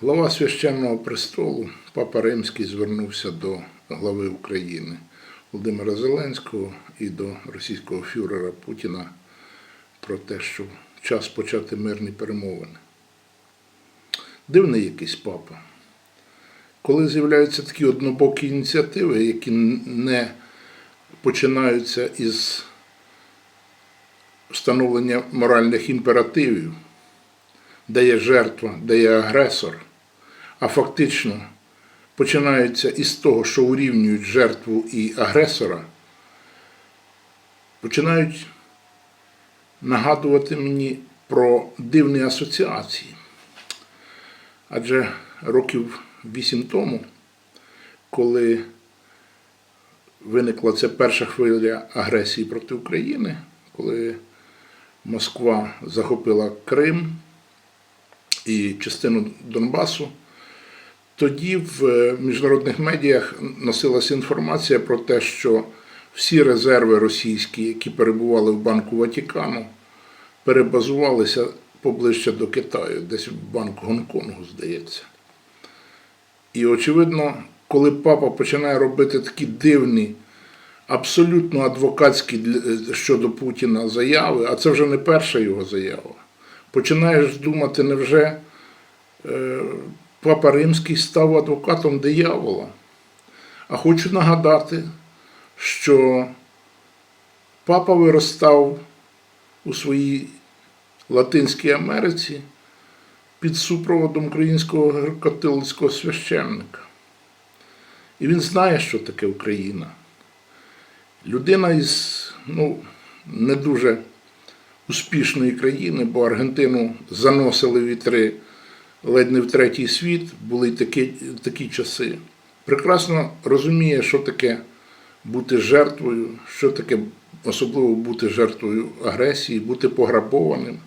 Глава священного престолу Папа Римський звернувся до глави України Володимира Зеленського і до російського фюрера Путіна про те, що час почати мирні перемовини. Дивний якийсь папа. Коли з'являються такі однобокі ініціативи, які не починаються із встановлення моральних імперативів, де є жертва, де є агресор, а фактично починаються із того, що урівнюють жертву і агресора, починають нагадувати мені про дивні асоціації. Адже років вісім тому, коли виникла ця перша хвиля агресії проти України, коли Москва захопила Крим і частину Донбасу, тоді в міжнародних медіях носилася інформація про те, що всі резерви російські, які перебували в Банку Ватикану, перебазувалися поближче до Китаю, десь в Банк Гонконгу, здається. І, очевидно, коли папа починає робити такі дивні, абсолютно адвокатські щодо Путіна заяви, а це вже не перша його заява, починаєш думати, невже е, папа Римський став адвокатом диявола? А хочу нагадати, що папа виростав у своїй Латинській Америці під супроводом українського греко-католицького священника. І він знає, що таке Україна. Людина із ну, не дуже успішної країни, бо Аргентину заносили вітри ледь не в третій світ, були такі, такі часи. Прекрасно розуміє, що таке бути жертвою, що таке особливо бути жертвою агресії, бути пограбованим.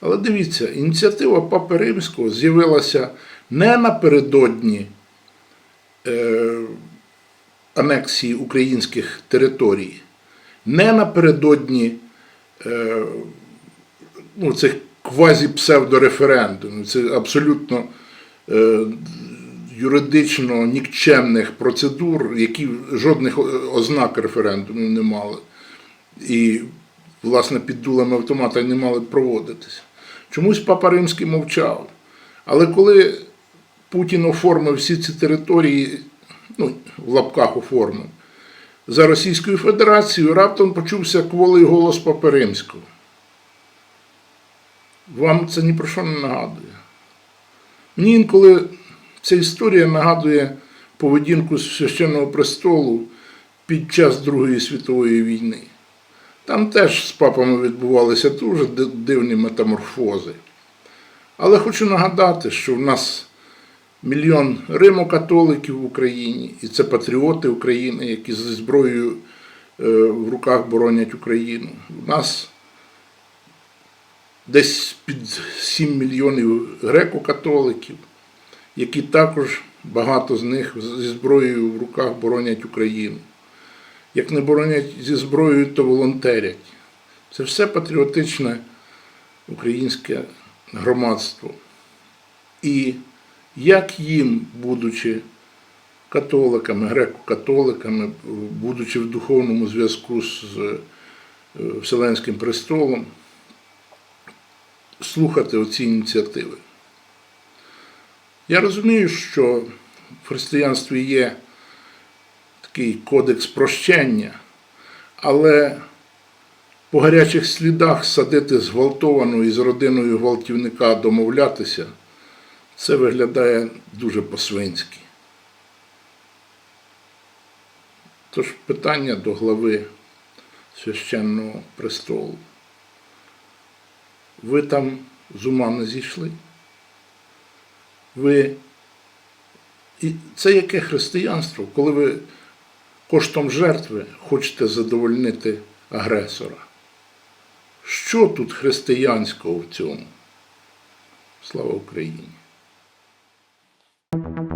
Але дивіться, ініціатива Папи Римського з'явилася не напередодні е, анексії українських територій, не напередодні ну, цих квазі-псевдореферендумів, це абсолютно е, юридично нікчемних процедур, які жодних ознак референдумів не мали. І, власне, під дулами автомата не мали проводитися. Чомусь Папа Римський мовчав. Але коли Путін оформив всі ці території, ну, в лапках оформив, за Російською Федерацією, раптом почувся кволий голос Папи Римського. Вам це ні про що не нагадує. Мені інколи ця історія нагадує поведінку священного престолу під час Другої світової війни. Там теж з папами відбувалися дуже дивні метаморфози. Але хочу нагадати, що в нас мільйон римокатоликів в Україні, і це патріоти України, які зі зброєю е, в руках боронять Україну. У нас десь під 7 мільйонів греко-католиків, які також багато з них зі зброєю в руках боронять Україну. Як не боронять зі зброєю, то волонтерять. Це все патріотичне українське громадство. І як їм, будучи католиками, греко-католиками, будучи в духовному зв'язку з е, Вселенським престолом, слухати оці ініціативи. Я розумію, що в християнстві є такий кодекс прощення, але по гарячих слідах садити зґвалтовану і з родиною гвалтівника домовлятися, це виглядає дуже по-свинськи. Тож питання до глави священного престолу. Ви там з ума не зійшли? Ви... І це яке християнство, коли ви коштом жертви хочете задовольнити агресора? Що тут християнського в цьому? Слава Україні! Thank you.